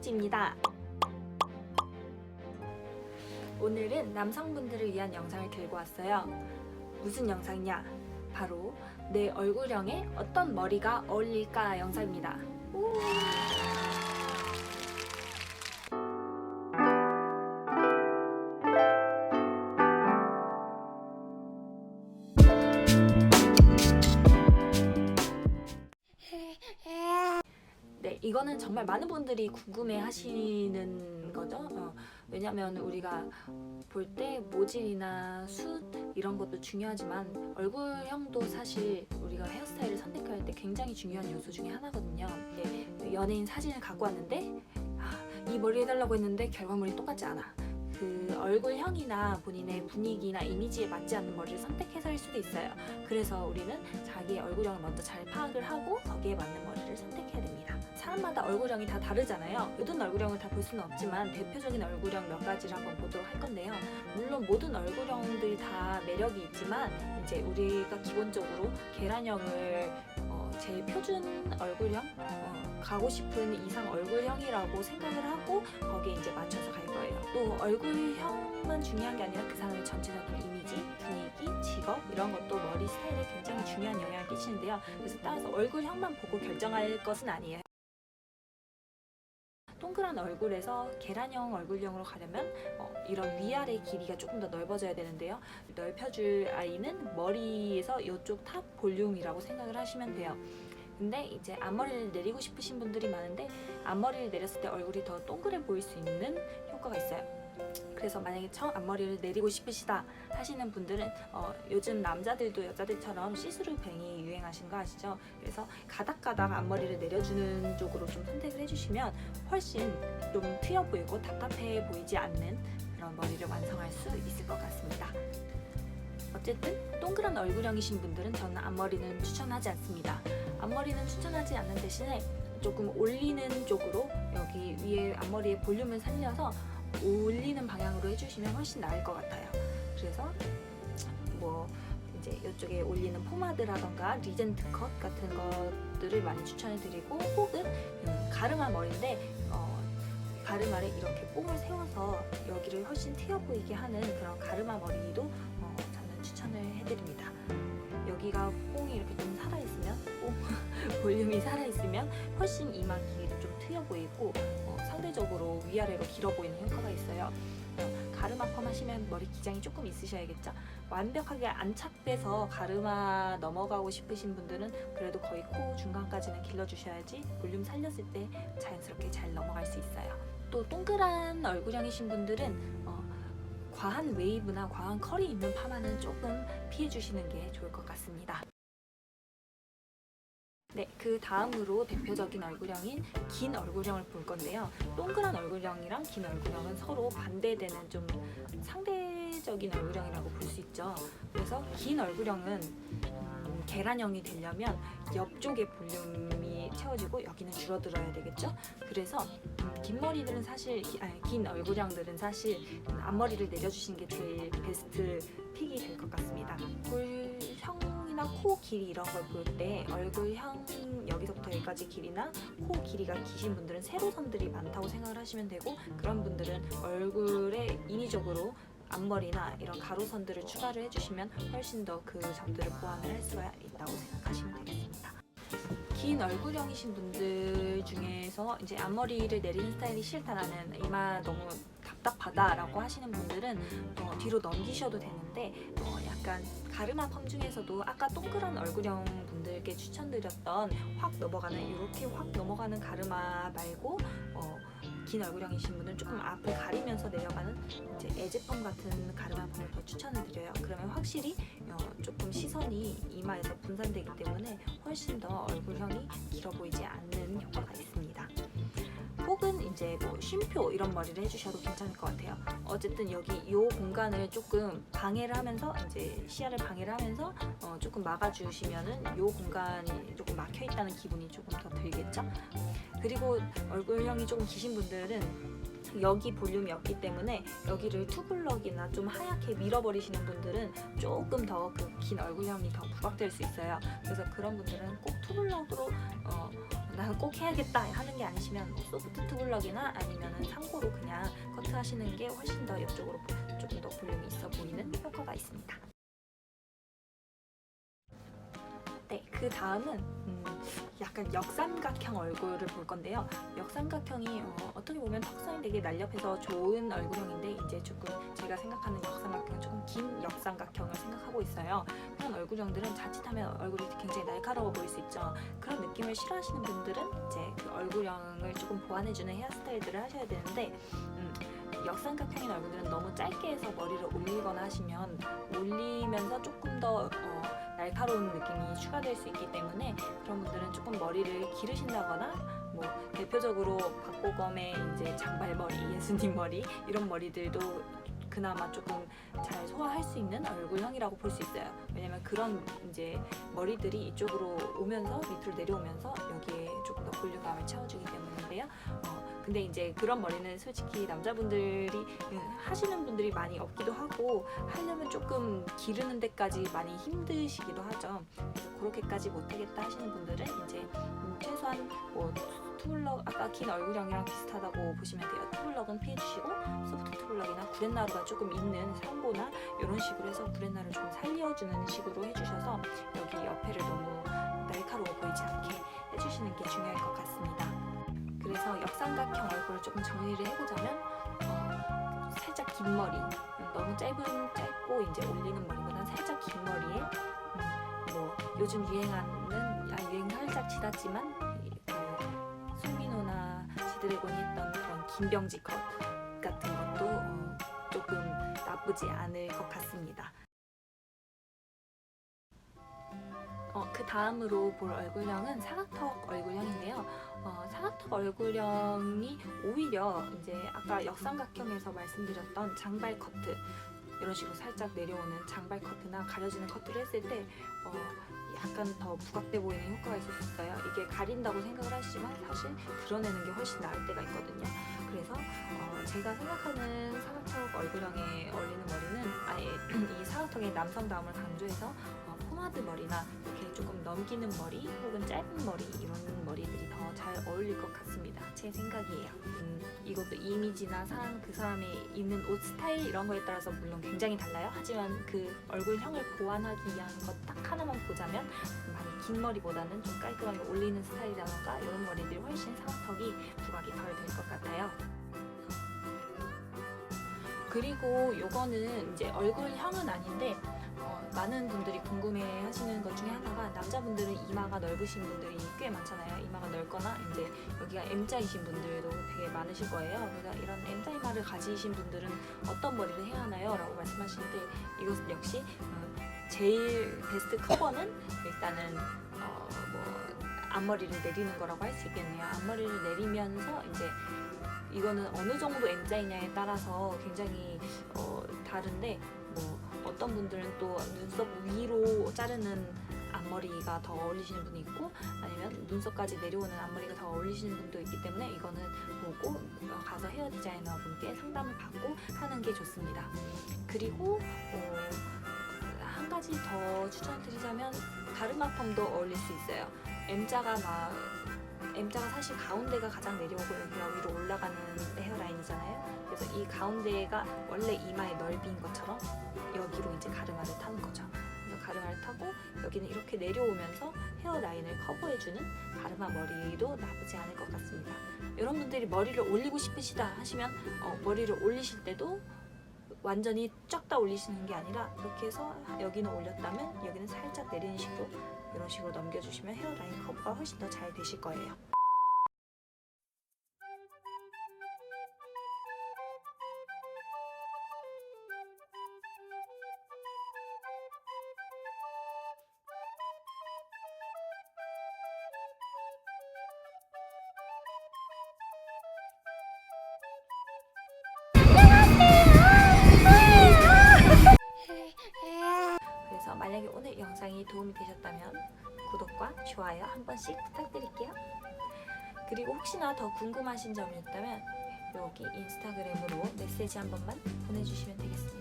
꽁지입니다. 오늘은 남성분들을 위한 영상을 들고 왔어요. 무슨 영상이냐? 바로 내 얼굴형에 어떤 머리가 어울릴까 영상입니다. 정말 많은 분들이 궁금해 하시는 거죠. 어, 왜냐면 우리가 볼 때 모질이나 숱 이런 것도 중요하지만 얼굴형도 사실 우리가 헤어스타일을 선택할 때 굉장히 중요한 요소 중에 하나거든요. 네, 연예인 사진을 갖고 왔는데 아, 이 머리 해달라고 했는데 결과물이 똑같지 않아. 그 얼굴형이나 본인의 분위기나 이미지에 맞지 않는 머리를 선택해서일 수도 있어요. 그래서 우리는 자기의 얼굴형을 먼저 잘 파악을 하고 거기에 맞는 머리를 선택해야 됩니다. 사람마다 얼굴형이 다 다르잖아요. 모든 얼굴형을 다 볼 수는 없지만 대표적인 얼굴형 몇 가지를 한번 보도록 할 건데요. 물론 모든 얼굴형들이 다 매력이 있지만 이제 우리가 기본적으로 계란형을 어, 제일 표준 얼굴형 어, 가고 싶은 이상 얼굴형이라고 생각을 하고 거기에 이제 맞춰서 갈 거예요. 또 얼굴형만 중요한 게 아니라 그 사람의 전체적인 이미지, 분위기, 직업 이런 것도 머리 스타일에 굉장히 중요한 영향을 끼치는데요. 그래서 따라서 얼굴형만 보고 결정할 것은 아니에요. 동그란 얼굴에서 계란형 얼굴형으로 가려면 어, 이런 위아래 길이가 조금 더 넓어져야 되는데요. 넓혀줄 아이는 머리에서 이쪽 탑 볼륨이라고 생각을 하시면 돼요. 근데 이제 앞머리를 내리고 싶으신 분들이 많은데 앞머리를 내렸을 때 얼굴이 더 동그래 보일 수 있는 효과가 있어요. 그래서 만약에 처음 앞머리를 내리고 싶으시다 하시는 분들은 어, 요즘 남자들도 여자들처럼 시스루 뱅이 유행하신 거 아시죠? 그래서 가닥가닥 앞머리를 내려주는 쪽으로 좀 선택을 해주시면 훨씬 좀 트여 보이고 답답해 보이지 않는 그런 머리를 완성할 수 있을 것 같습니다. 어쨌든 동그란 얼굴형이신 분들은 저는 앞머리는 추천하지 않습니다. 앞머리는 추천하지 않는 대신에 조금 올리는 쪽으로 여기 위에 앞머리에 볼륨을 살려서 올리는 방향으로 해주시면 훨씬 나을 것 같아요. 그래서 뭐 이제 이쪽에 올리는 포마드라던가 리젠트 컷 같은 것들을 많이 추천해 드리고 혹은 음, 가르마 머리인데 어, 가르마를 이렇게 뽕을 세워서 여기를 훨씬 튀어 보이게 하는 그런 가르마 머리도 어, 저는 추천을 해드립니다. 여기가 뽕이 이렇게 좀 살아있으면 뽕 볼륨이 살아있으면 훨씬 이마 길이도 좀 트여 보이고 어, 상대적으로 위아래로 길어 보이는 효과가 있어요. 어, 가르마 펌 하시면 머리 기장이 조금 있으셔야겠죠? 완벽하게 안착돼서 가르마 넘어가고 싶으신 분들은 그래도 거의 코 중간까지는 길러주셔야지 볼륨 살렸을 때 자연스럽게 잘 넘어갈 수 있어요. 또 동그란 얼굴형이신 분들은 어, 과한 웨이브나 과한 컬이 있는 파마는 조금 피해주시는 게 좋을 것 같습니다. 네, 그 다음으로 대표적인 얼굴형인 긴 얼굴형을 볼 건데요. 동그란 얼굴형이랑 긴 얼굴형은 서로 반대되는 좀 상대적인 얼굴형이라고 볼 수 있죠. 그래서 긴 얼굴형은 음, 계란형이 되려면 옆쪽에 볼륨이 채워지고 여기는 줄어들어야 되겠죠. 그래서 음, 긴 머리들은 사실 기- 아니, 긴 얼굴형들은 사실 음, 앞머리를 내려주시는 게 제일 베스트 픽이 될 것 같습니다. 길이 이런 걸 볼 때 얼굴형 여기서부터 여기까지 길이나 코 길이가 기신 분들은 세로선들이 많다고 생각을 하시면 되고 그런 분들은 얼굴에 인위적으로 앞머리나 이런 가로선들을 추가를 해주시면 훨씬 더 그 점들을 보완을 할 수가 있다고 생각하시면 되겠습니다. 긴 얼굴형이신 분들 중에서 이제 앞머리를 내리는 스타일이 싫다 나는 이마 너무 답답하다라고 하시는 분들은 어, 뒤로 넘기셔도 되는데 어, 약간 가르마 펌 중에서도 아까 동그란 얼굴형 분들께 추천드렸던 확 넘어가는 이렇게 확 넘어가는 가르마 말고 어, 긴 얼굴형이신 분은 조금 앞을 가리면서 내려가는 이제 에즈펌 같은 가르마 펌을 더 추천을 드려요. 그러면 확실히 어, 조금 시선이 이마에서 분산되기 때문에 훨씬 더 얼굴형이 길어 보이지 않는 효과가 있습니다. 혹은 이제 뭐 쉼표 이런 머리를 해주셔도 괜찮을 것 같아요. 어쨌든 여기 이 공간을 조금 방해를 하면서 이제 시야를 방해를 하면서 어, 조금 막아주시면은 이 공간이 조금 막혀 있다는 기분이 조금 더 들겠죠. 그리고 얼굴형이 조금 기신 분들은 여기 볼륨이 없기 때문에 여기를 투블럭이나 좀 하얗게 밀어버리시는 분들은 조금 더 그 긴 얼굴형이 더 부각될 수 있어요. 그래서 그런 분들은 꼭 투블럭으로 어, 나는 꼭 해야겠다 하는 게 아니시면 뭐 소프트 투블럭이나 아니면은 상고로 그냥 커트하시는 게 훨씬 더 옆쪽으로 보- 조금 더 볼륨이 있어 보이는 효과가 있습니다. 그 다음은 음, 약간 역삼각형 얼굴을 볼 건데요. 역삼각형이 어, 어떻게 보면 턱선이 되게 날렵해서 좋은 얼굴형인데 이제 조금 제가 생각하는 역삼각형은 조금 긴 역삼각형을 생각하고 있어요. 그런 얼굴형들은 자칫하면 얼굴이 굉장히 날카로워 보일 수 있죠. 그런 느낌을 싫어하시는 분들은 이제 그 얼굴형을 조금 보완해주는 헤어스타일들을 하셔야 되는데 음, 역삼각형인 얼굴들은 너무 짧게 해서 머리를 올리거나 하시면 올리면서 조금 더 어, 날카로운 느낌이 추가될 수 있기 때문에 그런 분들은 조금 머리를 기르신다거나 뭐 대표적으로 박보검의 이제 장발머리, 예수님 머리 이런 머리들도 그나마 조금 잘 소화할 수 있는 얼굴형이라고 볼 수 있어요. 왜냐면 그런 이제 머리들이 이쪽으로 오면서 밑으로 내려오면서 여기에 조금 더 볼륨감을 채워주기 때문인데요. 어, 근데 이제 그런 머리는 솔직히 남자분들이 음, 하시는 분들이 많이 없기도 하고 하려면 조금 기르는 데까지 많이 힘드시기도 하죠. 그래서 그렇게까지 못하겠다 하시는 분들은 이제 음, 최소한 뭐 투블럭 아까 긴 얼굴형이랑 비슷하다고 보시면 돼요. 투블럭은 피해주시고 소프트 투블럭이나 구렛나루가 조금 있는 상보나 이런 식으로 해서 구렛나루 좀 살려주는 식으로 해주셔서 여기 옆에를 너무 날카로워 보이지 않게 해주시는 게 중요할 것 정리를 해보자면 어, 살짝 긴 머리, 음, 너무 짧은 짧고 이제 올리는 머리보다는 살짝 긴 머리에 음, 뭐 요즘 유행하는 아 유행 살짝 지났지만 이, 그 송민호나 지드래곤이 했던 그런 김병지 컷 같은 것도 어, 조금 나쁘지 않을 것 같습니다. 어, 그 다음으로 볼 얼굴형은 사각턱 얼굴형인데요. 어, 사각턱 얼굴형이 오히려 이제 아까 역삼각형에서 말씀드렸던 장발 커트 이런 식으로 살짝 내려오는 장발 커트나 가려지는 커트를 했을 때 어, 약간 더 부각돼 보이는 효과가 있을 수 있어요. 이게 가린다고 생각을 하시지만 사실 드러내는 게 훨씬 나을 때가 있거든요. 그래서 어, 제가 생각하는 사각턱 얼굴형에 어울리는 머리는 아예 이 사각턱의 남성다움을 강조해서 어, 포마드 머리나 이렇게 조금 넘기는 머리 혹은 짧은 머리 이런 머리들이 더 잘 어울릴 것 같습니다. 제 생각이에요. 음, 이것도 이미지나 사람 그 사람이 입는 옷 스타일 이런 거에 따라서 물론 굉장히 달라요. 하지만 그 얼굴형을 보완하기 위한 것 딱 하나만 보자면 많이 긴 머리보다는 좀 깔끔하게 올리는 스타일이라던가 이런 머리들이 훨씬 사각턱이 부각이 덜 될 것 같아요. 그리고 요거는 이제 얼굴형은 아닌데 어, 많은 분들이 궁금해 하시는 것 중에 하나가 남자분들은 이마가 넓으신 분들이 꽤 많잖아요. 이마가 넓거나 이제 여기가 M자이신 분들도 되게 많으실 거예요. 그래서 이런 M자 이마를 가지신 분들은 어떤 머리를 해야 하나요? 라고 말씀하시는데 이것은 역시 어, 제일 베스트 커버는 일단은 어, 뭐 앞머리를 내리는 거라고 할 수 있겠네요. 앞머리를 내리면서 이제 이거는 어느 정도 M자이냐에 따라서 굉장히 어, 다른데 뭐 어떤 분들은 또 눈썹 위로 자르는 앞머리가 더 어울리시는 분이 있고 아니면 눈썹까지 내려오는 앞머리가 더 어울리시는 분도 있기 때문에 이거는 보고 어, 가서 헤어 디자이너 분께 상담을 받고 하는 게 좋습니다. 그리고 어, 한 가지 더 추천드리자면 가르마 펌도 어울릴 수 있어요. M자가 막 M자가 사실 가운데가 가장 내려오고 여기가 위로 올라가는 헤어라인이잖아요. 그래서 이 가운데가 원래 이마의 넓이인 것처럼 여기로 이제 가르마를 타는 거죠. 그래서 가르마를 타고 여기는 이렇게 내려오면서 헤어라인을 커버해주는 가르마 머리도 나쁘지 않을 것 같습니다. 여러분들이 머리를 올리고 싶으시다 하시면 어, 머리를 올리실 때도 완전히 쫙 다 올리시는 게 아니라 이렇게 해서 여기는 올렸다면 여기는 살짝 내리는 식으로 이런 식으로 넘겨주시면 헤어라인 커버가 훨씬 더 잘 되실 거예요. 영상이 도움이 되셨다면 구독과 좋아요 한 번씩 부탁드릴게요. 그리고 혹시나 더 궁금하신 점이 있다면 여기 인스타그램으로 메시지 한 번만 보내주시면 되겠습니다.